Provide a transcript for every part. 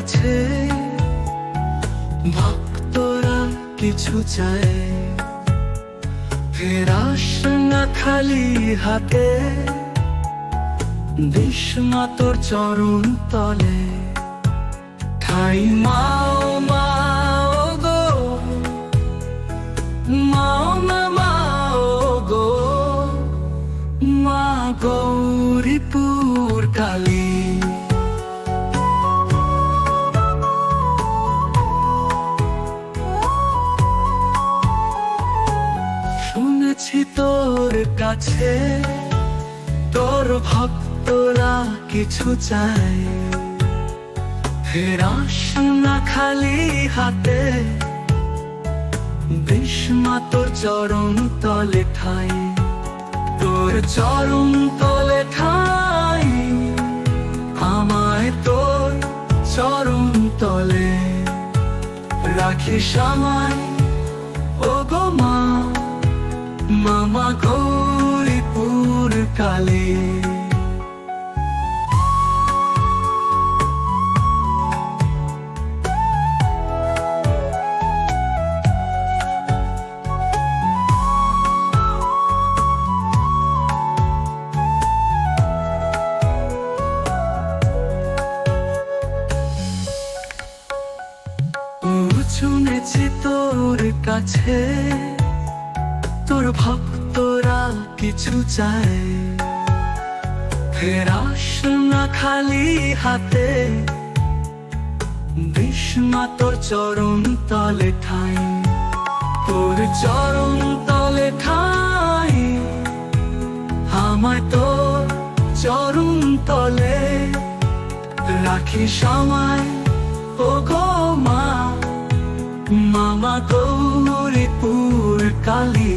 কাছে ভক্তরা কিছু চায়। ফেরাস না খালি হাতে বিষ্মা তোর চরণ তলে। ঠাই কাছে তোর ভক্তরা কিছু চায়। ফেরাস না খালি হাতে। বিষ্মা তোর চরণ তলে ঠাই। তোর চরণ তলে ঠাই। আমায় তোর চরণ তলে। রাখিস আমায় ও গো মা। মামা গৌরীপুর কালী। শুনেছি তোর কাছে তোর ভক্তরা কিছু চাই। ফেরাস না খালি হাতে। বিষ্মা তোর চরণ তলে ঠাই। তোর চরণ তলে ঠাই। আমায় তোর চরণ তলে। রাখিস আমায় ও গো মা। মামা গৌরীপুর কালী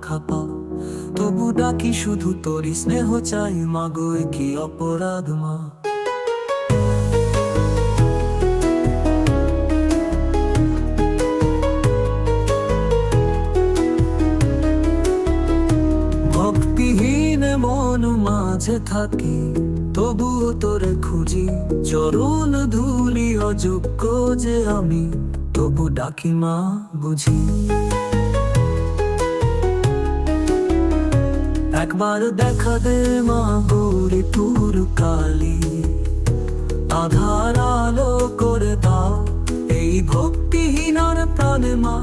বামা খাপা তবু ডাকি শুধু তোর স্নেহ চাই, মাগো কি অপরাধ মা। ভক্তিহীন মন মাঝে থাকি, তবুও তোরে খুঁজি। চরণ ধুলি অযোগ্য যে আমি, তবু ডাকি মা বুঝি। একবার দেখা দে মা গৌরীপুর কালী। আধার আলো করে দাও, এই ভক্তিহীনার প্রাণে মা,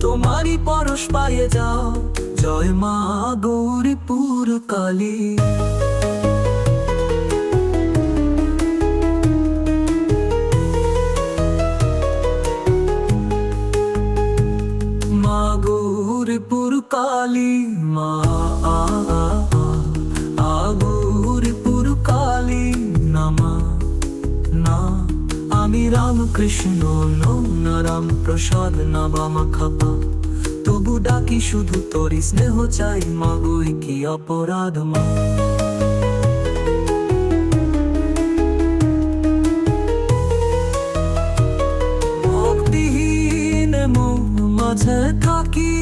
তোমারই পরশ পায়ে যাও। জয় মা গৌরীপুর কালী। মা গৌরীপুর কালী, মা রামকৃষ্ণ না রাম প্রসাদ না বামা খাপা। তবু ডাকি শুধু তোরই স্নেহ চাই, মাগুই কি অপরাধ মা মাঝে থাকি,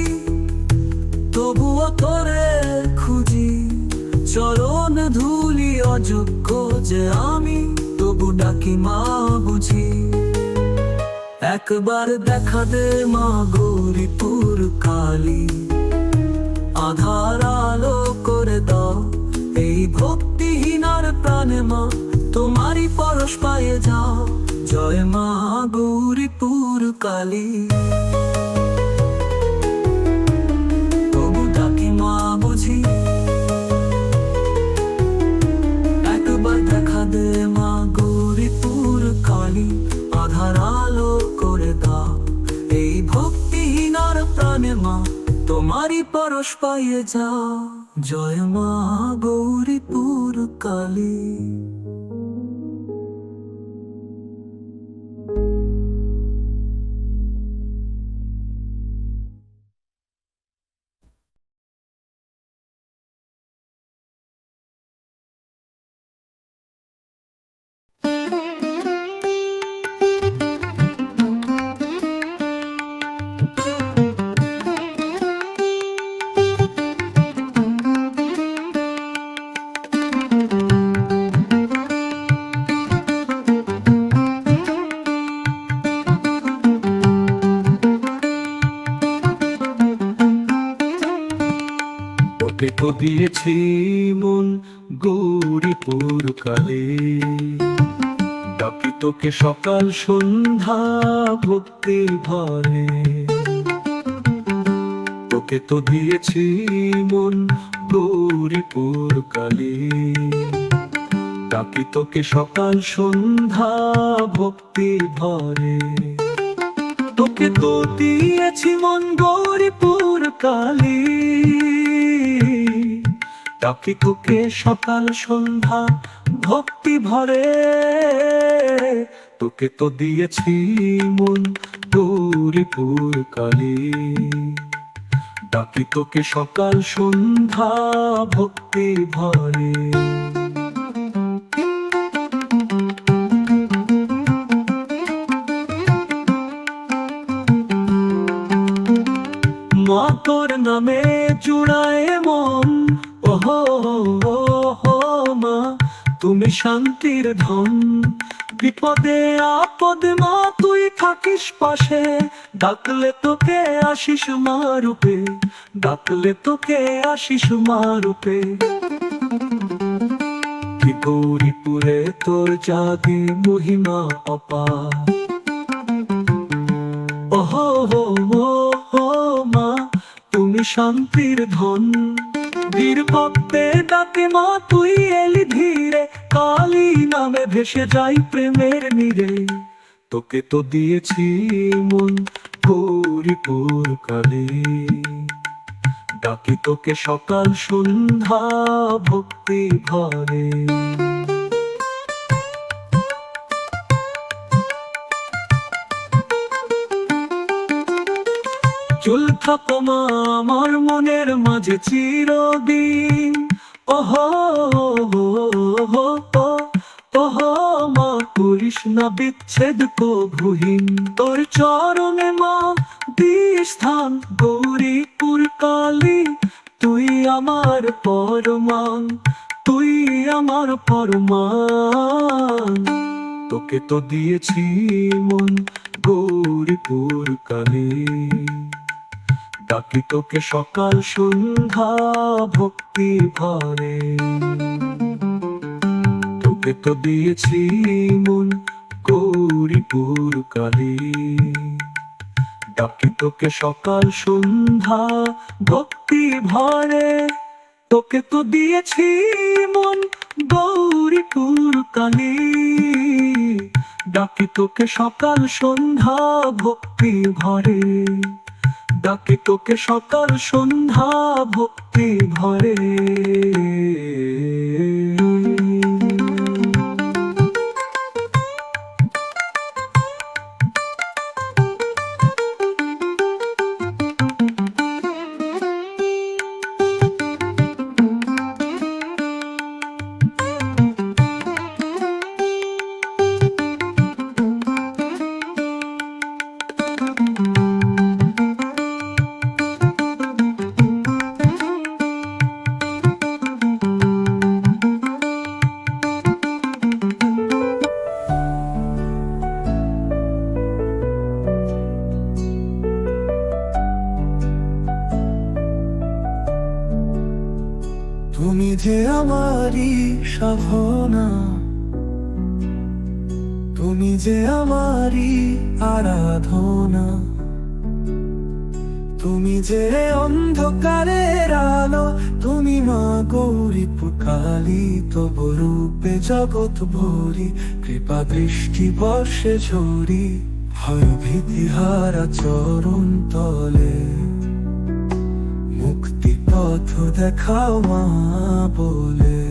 তবুও তোরে খুঁজি। চরণ ধুলি অযোগ্য যে আমি, তবু ডাকি মা বুঝি। একবার দেখা দে মা গৌরীপুর কালী। আধার আলো করে দাও এই ভক্তিহীনার প্রাণে মা, তোমারই পরশ পায়ে যাও। জয় মা গৌরীপুর কালী। তোমারই পরশ পাইয়ে যাও জয় মা গৌরীপুর কালী। দিয়েছি মন গৌরীপুর কালে। ডাকি তোকে সকাল সন্ধ্যা ভক্তি ভরে। তোকে তো দিয়েছি মন গৌরীপুর কালে। ডাকি তোকে সকাল সন্ধ্যা ভক্তি ভরে। তোকে তো দিয়েছি মন গৌরীপুর কালী। ডাকি তোকে সকাল সন্ধ্যা, ভক্তি ভরে। তোকে তো দিয়েছি মন গৌরীপুর কালী। ডাকি তোকে সকাল সন্ধ্যা, ভক্তি ভরে। মা তুই থাকিস পাশে। ডাকলে তোকে মা রূপে। ডাকলে তোকে মা রূপে। গৌরীপুরে তোর জাগে মহিমা অপার ওহো, হো, মা তুমি শান্তির ধন। বীর ভক্তে ডাকে মা, তুই এলি ধীরে। কালী নামে ভেসে যাই প্রেমের নীরে। তোকে তো দিয়েছি মন গৌরীপুর কালে। ডাকি তোকে সকাল সন্ধ্যা ভক্তি ভরে চুল মা, আমার মনের মাঝে চিরদিন। ওহো ওহো ওহো, মা করিস না বিচ্ছেদ কভুহীন তোর চরণে মা দিস স্থান, গৌরীপুর কালী, তুই আমার পরমান, তুই আমার পরমান। তোকে তো দিয়েছি মন গৌরীপুর কালে। ডাকি তোকে সকাল সন্ধ্যা ভক্তি ভরে। তোকে তো দিয়েছি মন গৌরীপুর কালে। ডাকি তোকে সকাল সন্ধ্যা, ভক্তি ভরে। তোকে তো দিয়েছি মন গৌরীপুর কালী। ডাকি তোকে সকাল সন্ধ্যা, ভক্তি ভরে। ডাকি তোকে সকাল সন্ধ্যা, ভক্তি ভরে। গৌরী পুকালি তব রূপে জগৎ ভরি, কৃপা দৃষ্টি বর্ষে ঝরি হয় ভীতিহারা চরণ তলে। মুক্তি পথ দেখাও মা বলে।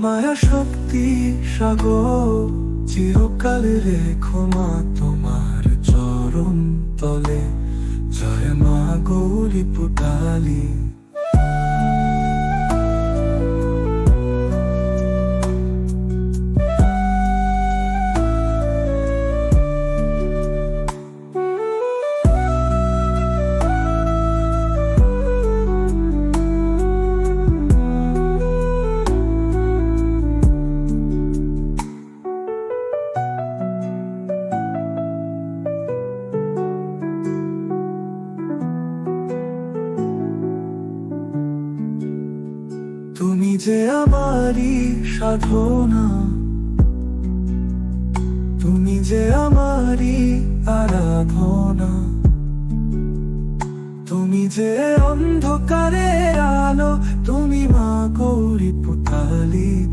মহামায়া শক্তি সাগর চিরকাল রেখো মা তোমার চরণ তলে। জয় মা গৌরী পুটালি।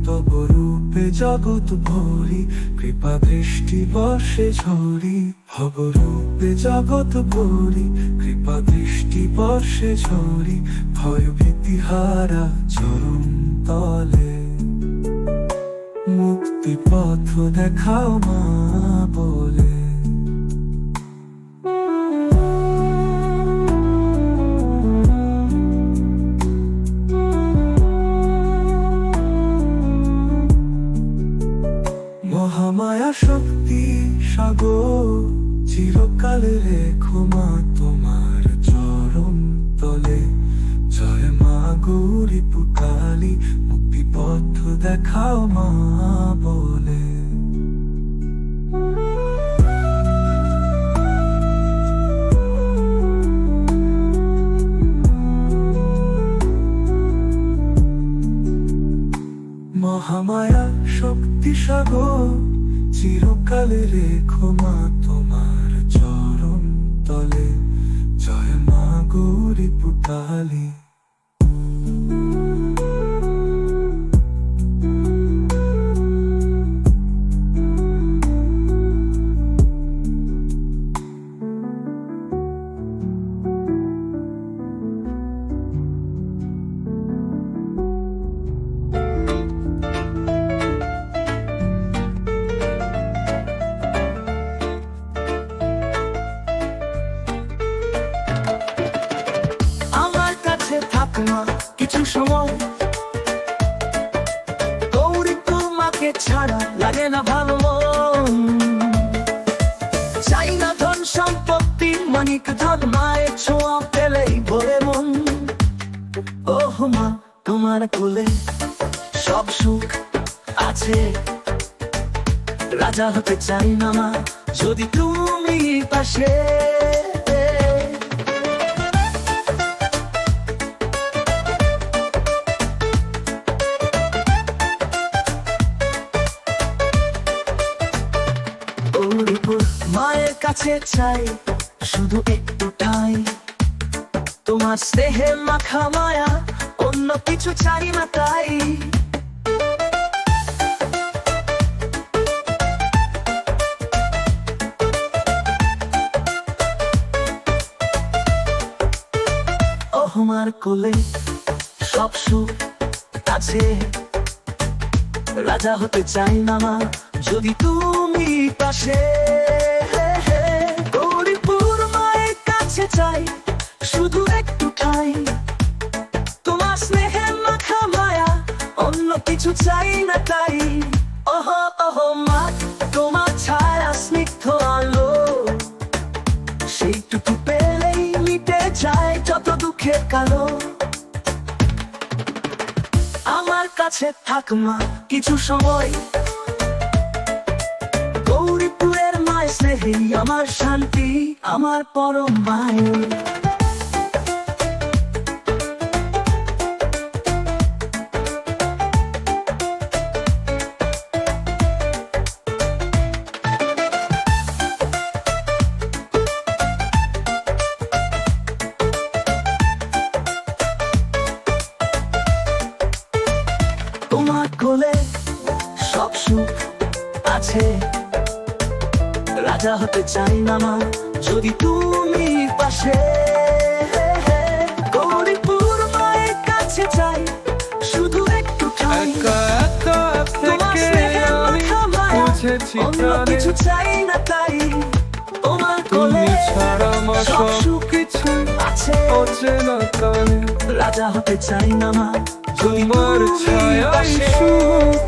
তব রূপে জগৎ ভরি, কৃপা দৃষ্টি বর্ষে ঝরি। ভব রূপে জগৎ ভরি, কৃপা দৃষ্টি বর্ষে ঝরি। ভয় ভীতিহারা চরম তলে। মুক্তি পথ দেখাও মা। সাগর চিরকাল রেখো মা তোমার চরণ তলে। জয় মা গৌরী পুকালি মুক্তি পথ দেখাও মা বলে। মহামায়া শক্তি সাগর চিরকালে রেখো মা তোমার চরণ তলে। জয় মা গৌরী পুটালি না, কিছু সময়। গৌরী তোমাকে ছাড়া লাগে না ভালো। চাই না ধন সম্পত্তি, মানিক ধন, মায়ের ছোঁয়া পেলেই ভরে মন। ওহ মা, তোমার কোলে সব সুখ আছে। রাজা হতে চাই না মা, যদি তুমি পাশে। কাছে চাই, শুধু একটু ঠাই তোমার স্নেহে মাখা মায়া, অন্য কিছু চাই না তাই। ওহমার কোলে সব সুখ আছে। রাজা হতে চাই না মা, যদি তুমি পাশে। কাছে চাই, শুধু একটু ঠাই তোমার স্নেহের মাখা মায়া, অন্য কিছু চাই না তাই। ওহ ওহ, মা, তোমার ছায়া স্নিগ্ধ আলো। সেইটুকু পেলেই মিটে যায় যত দুঃখের কালো। আমার কাছে থাক মা, কিছু সময় মায় আমার শান্তি আমার পরম মায়। রাজা হতে চাই না মা। যদি তুমি পাশে গৌরীপুর মায়ের কাছে চাই শুধু একটু অন্য কিছু চাই না তাই। তোমার কোলে ছাড়া কিছু আছে। অচেনা রাজা হতে চাই না মা। তোমার তুমি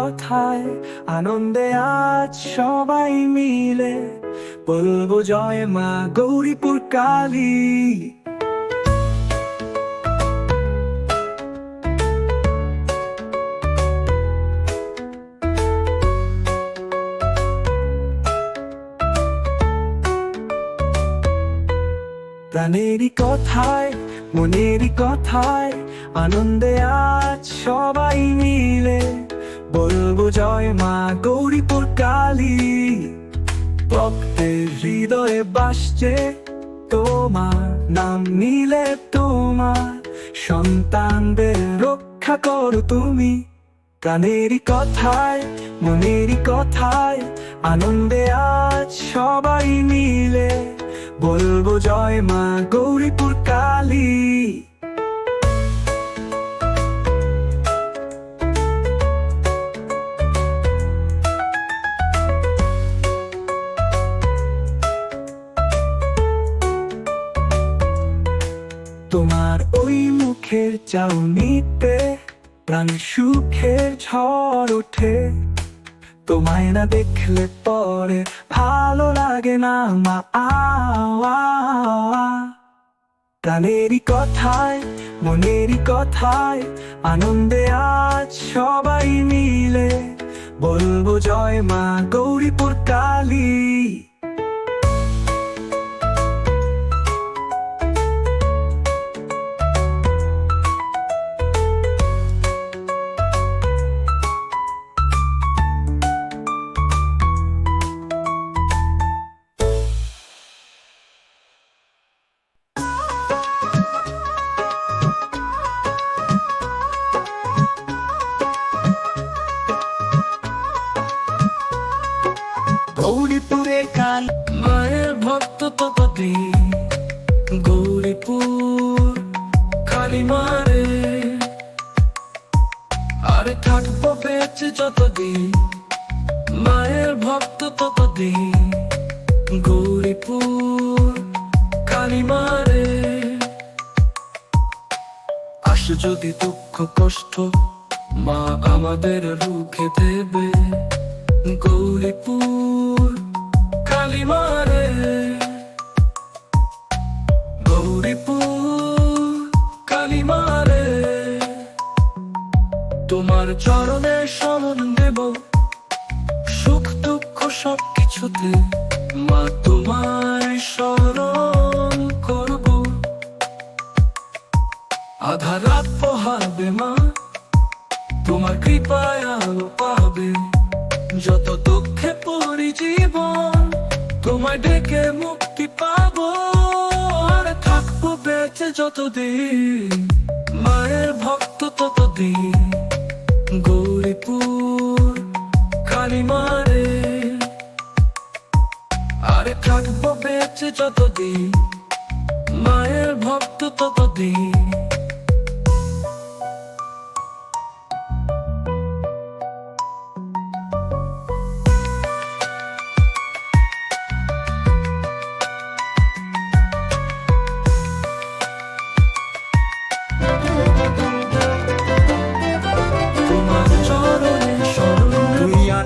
কথায় আনন্দে আজ সবাই মিলে বলব জয় মা গৌরীপুর কালী। প্রাণেরই কথায়, মনেরই কথায় আনন্দে আজ সবাই মিলে বলব জয় মা গৌরীপুর কালী। ভক্তের হৃদয়ে বাসছে তোমার, নাম নিলে তোমার। সন্তানদের রক্ষা করো তুমি। প্রাণেরই কথায়, মনেরই কথায়, আনন্দে আজ সবাই মিলে বলব জয় মা গৌরীপুর কালী। তোমার ওই মুখের চাউনিতে, প্রাণ সুখের ঝড় ওঠে। তোমায় না দেখলে পরে ভালো লাগে না মা আওয়া প্রাণেরই কথায়, মনেরই কথায়, আনন্দে আজ সবাই মিলে। বলব জয় মা গৌরীপুর কালী। সুখ, দুঃখ সব কিছুতে মা তোমায় স্মরণ করব। আধা রাত পোহাবে মা, তোমার কৃপায় আলো পাবে। যত দুঃখে পড়ি জীবন, তোমায় ডেকে মুক্তি পাবো। আর থাকব বেঁচে যতদিন, মায়ের ভক্ত ততদিন। গৌরীপুর কালী মারে। আরে থাকব বেঁচে যতদিন মায়ের ভক্ত ততদিন।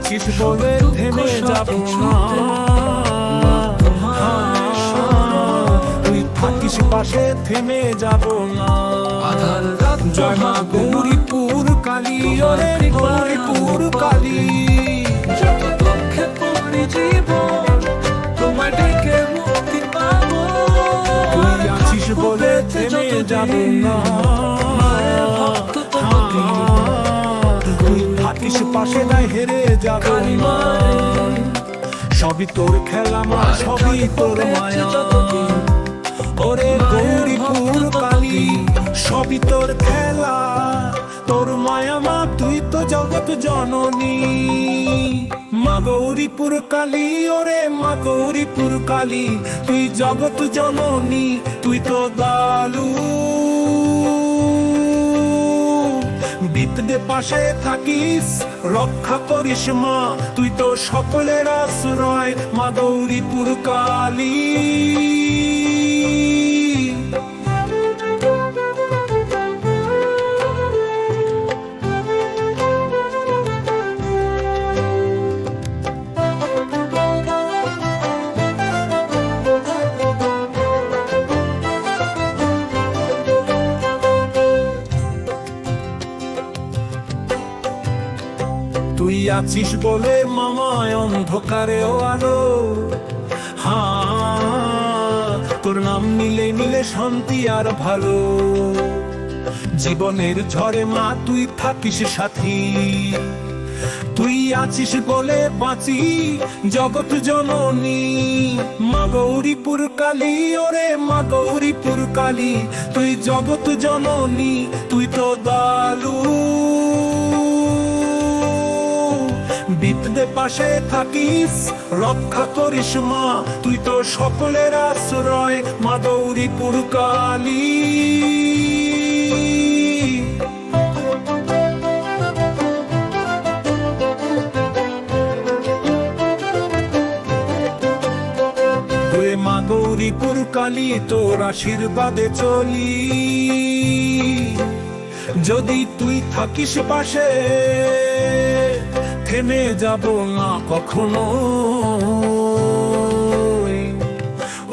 আছিস বলে থেমে যাব না তুই থাকিস পাশে থেমে যাব না। আধার রাত গৌরীপুর কালী ওরে গৌরীপুর কালী। যত দুঃখ করি জীবন তোমায় ডেকে মুক্তি পাবো। তুই আছিস বলে থেমে যাব না। ভক্ত তুই থাকিস পাশে নাই হেরে যাব। সবই তোর খেলা, মা, সবই তোর মায়া। ওরে সবই তোর খেলা। তোর মায়া, মা, তুই তো জগৎ জননী। মা গৌরীপুর কালী, ওরে মা গৌরীপুর কালী, তুই জগৎ জননী, তুই তো দালু। বিপদে পাশে থাকিস রক্ষা করিস মা। তুই তো সকলের আশ্রয় মা গৌরীপুর তুই আছিস বলে মামায় অন্ধকারেও আলো। হ্যাঁ তোর নাম নিলে নিলে শান্তি আর ভালো। জীবনের ঝড়ে মা, তুই থাকিস সাথী। তুই আছিস বলে বাঁচি জগৎ জননী। মা গৌরীপুর কালী, ওরে মা গৌরীপুর কালী। তুই জগৎ জননী, তুই তো দালু। বিপদে পাশে থাকিস, রক্ষা করিস মা, তুই তো সকলের আশ্রয় মা গৌরীপুর কালী। মা গৌরীপুর কালী, তোর আশীর্বাদে চলি। যদি তুই থাকিস পাশে থেমে যাব না কখনো।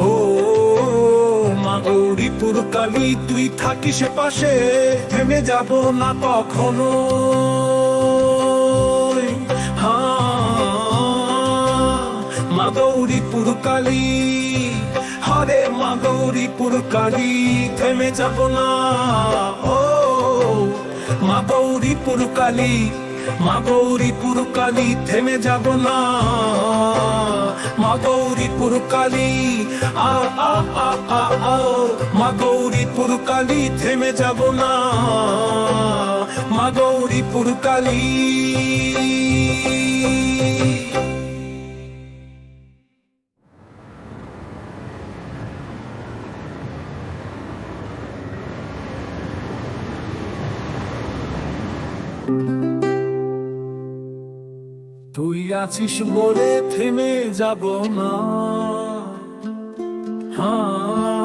ও মা গৌরীপুর কালী তুই থাকিস পাশে থেমে যাব না কখনো। হ্যাঁ, মা গৌরীপুর কালী হরে মা গৌরীপুর কালী থেমে যাব না। ও মা গৌরীপুর কালী মা গৌরীপুর কালী থেমে যাব না। মা গৌরীপুর কালী, আ আ আ মা গৌরীপুর কালী থেমে যাব না। মা গৌরীপুর কালী। আছিস বলে থেমে যাব না। হ্যাঁ।